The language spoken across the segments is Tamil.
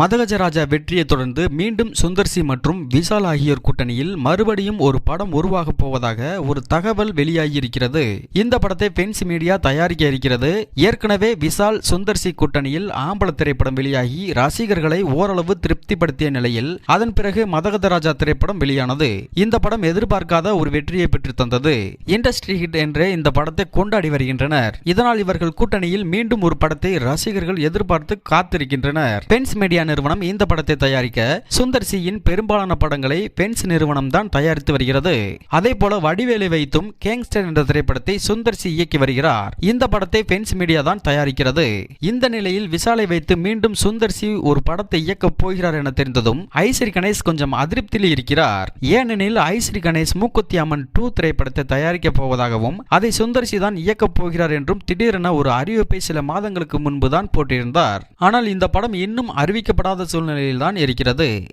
மதகஜராஜா வெற்றியை தொடர்ந்து மீண்டும் சுந்தர்சி மற்றும் விஷால் ஆகியோர் கூட்டணியில் மறுபடியும் ஒரு படம் உருவாகப் போவதாக ஒரு தகவல் வெளியாகியிருக்கிறது. இந்த படத்தை பென்ஸ் மீடியா தயாரிக்க இருக்கிறது. ஏற்கனவே விஷால் சுந்தர்சி கூட்டணியில் ஆம்பள திரைப்படம் வெளியாகி ரசிகர்களை ஓரளவு திருப்திப்படுத்திய நிலையில் அதன் பிறகு மதகஜராஜா திரைப்படம் வெளியானது. இந்த படம் எதிர்பார்க்காத ஒரு வெற்றியை பெற்று தந்தது. இண்டஸ்ட்ரி ஹிட் என்று இந்த படத்தை கொண்டாடி வருகின்றனர். இதனால் இவர்கள் கூட்டணியில் மீண்டும் ஒரு படத்தை ரசிகர்கள் எதிர்பார்த்து காத்திருக்கின்றனர். பென்ஸ் மீடியா நிறுவனம் இந்த படத்தை தயாரிக்க சுந்தர் சியின் பெரும்பாலான படங்களை பென்ஸ் நிறுவனம் தான் தயாரித்து வருகிறது. அதே போல வடிவேலை வைத்தும் கேங்ஸ்டர் என்ற திரைப்படத்தை சுந்தர் சி இயக்கி வருகிறார். இந்த படத்தை பென்ஸ் மீடியா தான் தயாரிக்கிறது. இந்த நிலையில் விசாலை வைத்து மீண்டும் சுந்தர் சி ஒரு படத்தை இயக்கப் போகிறார் என தெரிந்ததும் ஐஸ்வரி கணேஷ் கொஞ்சம் அதிருப்தியில் இருக்கிறார். ஏனெனில் ஐஸ்வரி கணேஷ் மூக்குத்தி அம்மன் டூ திரைப்படத்தை தயாரிக்கப் போவதாகவும் அதை சுந்தர் சி தான் இயக்கப் போகிறார் என்றும் திடீரென ஒரு அறிவிப்பை சில மாதங்களுக்கு முன்பு தான் போட்டிருந்தார். ஆனால் இந்த படம் இன்னும் அறிவிக்கப்படாத சூழ்நிலையில் சூழ்நிலையில்தான் இருக்கிறது.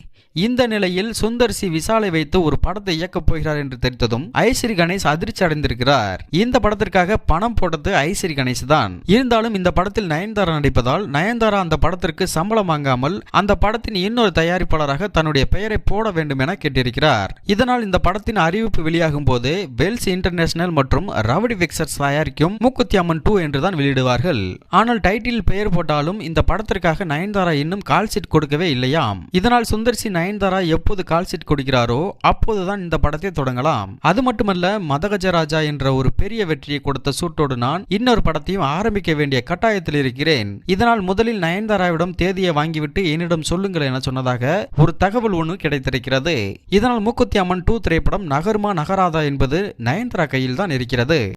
இந்த நிலையில் சுந்தர் சி விசாலை வைத்து ஒரு படத்தை இயக்கப் போகிறார் என்று தெரிந்ததும் ஐஸ்வரி கணேஷ் அதிர்ச்சி அடைந்திருக்கிறார். இந்த படத்திற்காக பணம் போட்டது ஐஸ்வரி கணேஷ் தான். இருந்தாலும் இந்த படத்தில் நயன்தாரா நடிப்பதால் நயன்தாரா அந்த படத்திற்கு சம்பளம் வாங்காமல் அந்த படத்தின் இன்னொரு தயாரிப்பாளராக தன்னுடைய பெயரை போட வேண்டும் என கேட்டிருக்கிறார். இதனால் இந்த படத்தின் அறிவிப்பு வெளியாகும் போது வெல்ஸ் இன்டர்நேஷனல் மற்றும் ரவடி பிக்சர்ஸ் தயாரிக்கும் மூக்குத்தி அம்மன் டூ என்றுதான் வெளியிடுவார்கள். ஆனால் டைட்டில் பெயர் போட்டாலும் இந்த படத்திற்காக நயன்தாரா இன்னும் கால் ஷீட் கொடுக்கவே இல்லையாம். இதனால் சுந்தர் சி நயன்தாரா எப்போது கால் ஷீட் கொடுக்கிறாரோ அப்போதுதான் இந்த படத்தை தொடங்கலாம். அது மட்டுமல்ல மதகஜராஜா என்ற ஒரு பெரிய வெற்றியை கொடுத்த சூட்டோடு நான் இன்னொரு படத்தையும் ஆரம்பிக்க வேண்டிய கட்டாயத்தில் இருக்கிறேன். இதனால் முதலில் நயன்தாராவிடம் தேதியை வாங்கிவிட்டு என்னிடம் சொல்லுங்கள் என சொன்னதாக ஒரு தகவல் ஒன்று கிடைத்திருக்கிறது. இதனால் மூக்குத்தி அம்மன் டூ திரைப்படம் நகருமா நகராதா என்பது நயன்தாரா கையில் தான் இருக்கிறது.